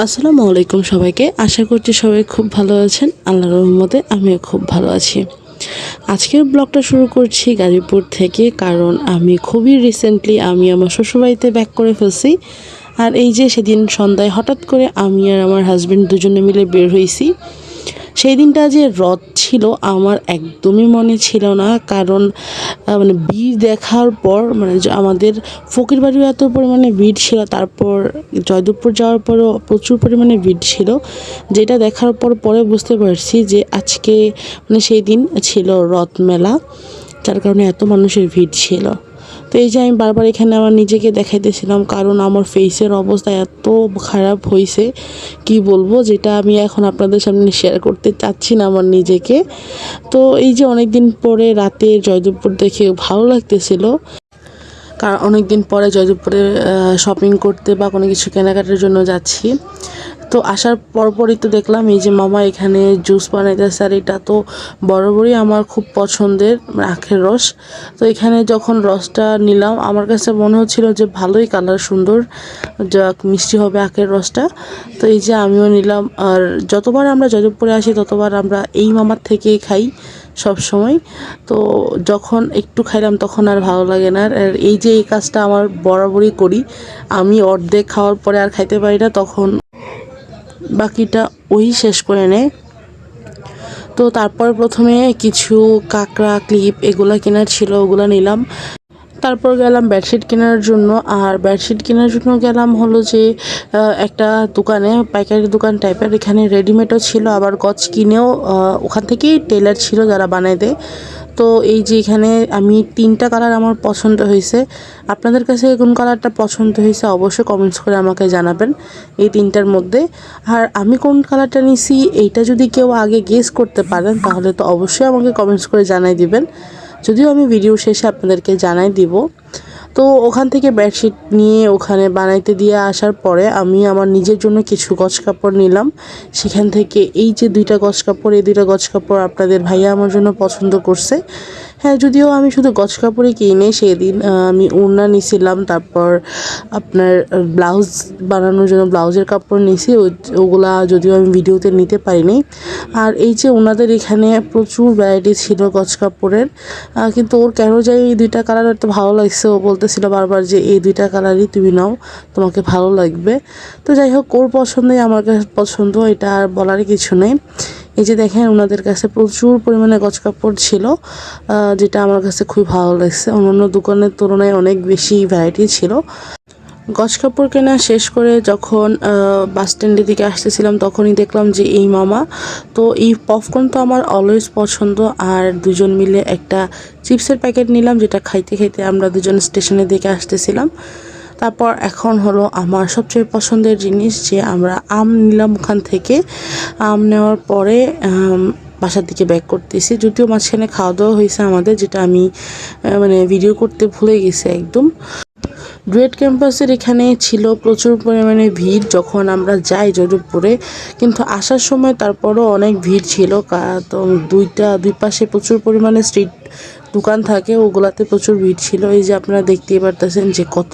আসসালামু আলাইকুম সবাইকে। আশা করছি সবাই খুব ভালো আছেন। আল্লাহর রহমতে আমিও খুব ভালো আছি। আজকের ব্লগটা শুরু করছি গাজীপুর থেকে, কারণ আমি খুবই রিসেন্টলি আমি আমার শ্বশুরবাড়িতে ব্যাক করে ফেলছি। আর এই যে সেদিন সন্ধ্যায় হঠাৎ করে আমি আর আমার হাজব্যান্ড দুজনে মিলে বের হয়েছি সেই দিনটা যে রথ ছিল, আমার একদমই মনে ছিল না। কারণ মানে ভিড় দেখার পর মানে আমাদের ফকির বাড়িও এত পরিমাণে ভিড় ছিল, তারপর জয়দেবপুর যাওয়ার পরও প্রচুর পরিমাণে ভিড় ছিল। যেটা দেখার পর পরে বুঝতে পারছি যে আজকে মানে সেই দিন ছিল রথমেলা, যার কারণে এত মানুষের ভিড় ছিল। তো এই যে আমি বারবার এখানে আমার নিজেকে দেখাইতেছিলাম, কারণ আমার ফেসের অবস্থা এত খারাপ হয়েছে কি বলব, যেটা আমি এখন আপনাদের সামনে শেয়ার করতে চাচ্ছি না আমার নিজেকে। তো এই যে অনেক দিন পরে রাতে জয়দেবপুর দেখে ভালো লাগতেছিল, কারণ অনেক দিন পরে জয়দেবপুরে শপিং করতে বা কোনো কিছু কেনাকাটার জন্য যাচ্ছি। তো আসার পরপরই তো দেখলাম এই যে মামা এখানে জুস বানাইতেছে আর এটা তো বরাবরই আমার খুব পছন্দের আখের রস। তো এখানে যখন রসটা নিলাম, আমার কাছে মনে হচ্ছিল যে ভালোই কালার সুন্দর যা মিষ্টি হবে আখের রসটা। তো এই যে আমিও নিলাম, আর যতবার আমরা জয়দেবপুরে আসি, ততবার আমরা এই মামার থেকেই খাই সব সময় তো যখন একটু খাইলাম, তখন আর ভালো লাগে না। আর এই যে এই কাজটা আমার বরাবরই করি, আমি অর্ধেক খাওয়ার পরে আর খাইতে পারি না, তখন বাকিটা ওই শেষ করে নেয়। তো তারপর প্রথমে কিছু কাঁকড়া, ক্লিপ এগুলো কেনার ছিল, ওগুলো নিলাম। তারপর গেলাম বেডশিট কেনার জন্য। আর বেডশিট কেনার জন্য গেলাম হলো যে একটা দোকানে, পাইকারি দোকান টাইপের এখানে রেডিমেডও ছিল, আবার গছ কিনেও ওখান থেকেই টেলার ছিল যারা বানায় দেয় তো এই যে এখানে আমি তিনটা কালার আমার পছন্দ হয়েছে। আপনাদের কাছে কোন কালারটা পছন্দ হয়েছে অবশ্যই কমেন্টস করে আমাকে জানাবেন এই তিনটার মধ্যে। আর আমি কোন কালারটা নিছি, এইটা যদি কেউ আগে গেস করতে পারেন, তাহলে তো অবশ্যই আমাকে কমেন্টস করে জানাই দিবেন। যদিও আমি ভিডিও শেষে আপনাদেরকে জানাই দিব। তো ওখান থেকে বেডশিট নিয়ে ওখানে বানাইতে দিয়ে আসার পরে আমি আমার নিজের জন্য কিছু গছ কাপড় নিলাম। সেখান থেকে এই যে দুইটা গছ কাপড়, এই দুইটা গছ কাপড় আপনাদের ভাইয়া আমার জন্য পছন্দ করছে। হ্যাঁ যদিও আমি শুধু গছ কাপড়ই কিনে, সেদিন আমি ওড়না নিছিলাম, তারপর আপনার ব্লাউজ বানানোর জন্য ব্লাউজের কাপড় নিছি ওগুলা যদিও আমি ভিডিওতে নিতে পারিনি। আর এই যে ওনাদের এখানে প্রচুর ভ্যারাইটি ছিল গছ কাপড়ের কিন্তু ওর কেন যাই এই দুইটা কালার এত ভালো লাগছে, ও বলতেছিল বারবার যে এই দুইটা কালারই তুমি নাও, তোমাকে ভালো লাগবে। তো যাই হোক, ওর পছন্দই, আমার কাছে পছন্দ, এটা আর বলার কিছু নেই। এই যে দেখেন ওনাদের কাছে প্রচুর পরিমাণে গছ কাপড় ছিল যেটা আমার কাছে খুবই ভালো লাগছে। অন্যান্য দোকানের তুলনায় অনেক বেশি ভ্যারাইটি ছিল। গছ কাপড় কেনা শেষ করে যখন বাস স্ট্যান্ডের দিকে আসতেছিলাম, তখনই দেখলাম যে এই মামা, তো এই পপকর্ন তো আমার অলওয়েজ পছন্দ। আর দুজন মিলে একটা চিপসের প্যাকেট নিলাম, যেটা খাইতে খাইতে আমরা দুজন স্টেশনের দিকে আসতেছিলাম। তারপর এখন হলো আমার সবচেয়ে পছন্দের জিনিস যে আমরা আম নিলাম ওখান থেকে। আম নেওয়ার পরে বাসার দিকে ব্যাক করতেছি। যদিও মাঝখানে খাওয়া দাওয়া হয়েছে আমাদের, যেটা আমি মানে ভিডিও করতে ভুলে গেছি একদম। ডুয়েট ক্যাম্পাসের এখানে ছিল প্রচুর পরিমাণে ভিড় যখন আমরা যাই জয়দেবপুরে। কিন্তু আসার সময় তারপরও অনেক ভিড় ছিল। কা- তো দুইটা, দুই পাশে প্রচুর পরিমাণে স্ট্রিট দোকান থাকে, ওগুলাতে প্রচুর ভিড় ছিল। এই যে আপনারা দেখতেই পারতেছেন যে কত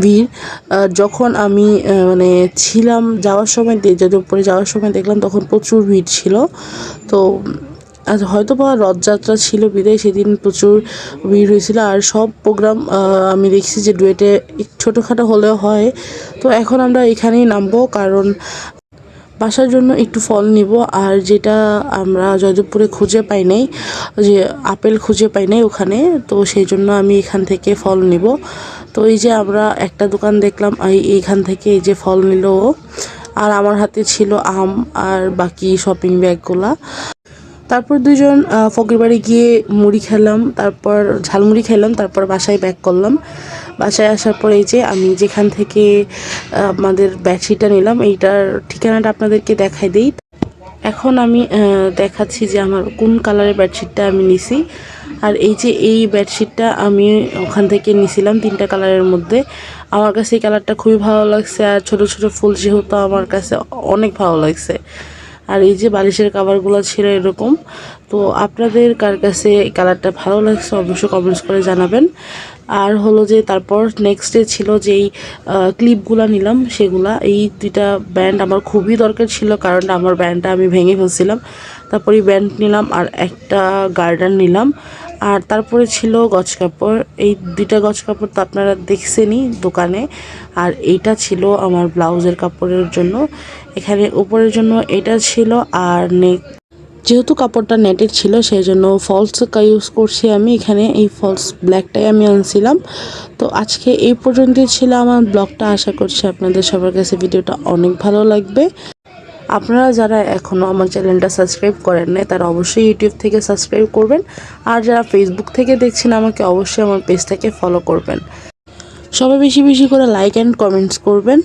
ভিড়। যখন আমি মানে ছিলাম যাওয়ার সময় দে- জয়দেবপুরে যাওয়ার সময় দেখলাম তখন প্রচুর ভিড় ছিল। তো আর হয়তো বা রথযাত্রা ছিল বিদায়, সেদিন প্রচুর ভিড় হয়েছিল। আর সব প্রোগ্রাম আমি দেখছি যে ডুয়েটে ছোটোখাটো হলেও হয়। তো এখন আমরা এখানেই নামবো, কারণ বাসার জন্য একটু ফল নিব, আর যেটা আমরা জয়দেবপুরে খুঁজে পাই নাই, যে আপেল খুঁজে পাই নাই ওখানে, তো সেই জন্য আমি এখান থেকে ফল নিব তো এই যে আমরা একটা দোকান দেখলাম এই এইখান থেকে এই যে ফল নিল। আর আমার হাতে ছিল আম আর বাকি শপিং ব্যাগগুলা তারপর দুজন ফকির বাড়ি গিয়ে মুড়ি খেলাম, তারপর ঝালমুড়ি খেলাম, তারপর বাসায় ব্যাক করলাম। বাসায় আসার পর এই যে আমি যেখান থেকে, আমাদের বেডশিটটা নিলাম, এইটার ঠিকানাটা আপনাদেরকে দেখাই দিই। এখন আমি দেখাচ্ছি যে আমার কোন কালারের বেডশিটটা আমি নিছি। আর এই যে এই বেডশিটটা আমি ওখান থেকে নিছিলাম তিনটা কালারের মধ্যে। আমার কাছে এই কালারটা খুবই ভালো লাগছে, আর ছোট ছোট ফুল যেহেতু আমার কাছে অনেক ভালো লাগছে। আর এই যে বালিশের কাভারগুলো ছিল এরকম, তো আপনাদের কার কাছে এই কালারটা ভালো লাগছে অবশ্যই কমেন্টস করে জানাবেন। আর হলো যে তারপর নেক্সটে ছিল যেই ক্লিপগুলো নিলাম, সেগুলা, এই দুইটা ব্যান্ড আমার খুবই দরকার ছিল কারণ আমার ব্যান্ডটা আমি ভেঙে ফেলছিলাম। তারপর এই ব্যান্ড নিলাম আর একটা গার্ডার নিলাম। আর তারপরে ছিল গছ কাপড়। এই দুইটা গছ কাপড় তো আপনারা দেখছেনই দোকানে। আর এইটা ছিল আমার ব্লাউজের কাপড়ের জন্য। এখানে উপরের জন্য এটা ছিল আর নেক যেহেতু কাপড়টা নেটের ছিল, সেই জন্য ফলস ইউজ করছি আমি। এখানে এই ফলস ব্ল্যাকটাই আমি আনছিলাম। তো আজকে এই পর্যন্তই ছিল আমার ব্লগটা। আশা করছি আপনাদের সবার কাছে ভিডিওটা অনেক ভালো লাগবে। আপনারা যারা এখনও আমার চ্যানেলটা সাবস্ক্রাইব করেন নাই, তারা অবশ্যই ইউটিউব থেকে সাবস্ক্রাইব করবেন। আর যারা ফেসবুক থেকে দেখছেন আমাকে, অবশ্যই আমার পেজটাকে ফলো করবেন। সবাই বেশি বেশি করে লাইক অ্যান্ড কমেন্টস করবেন।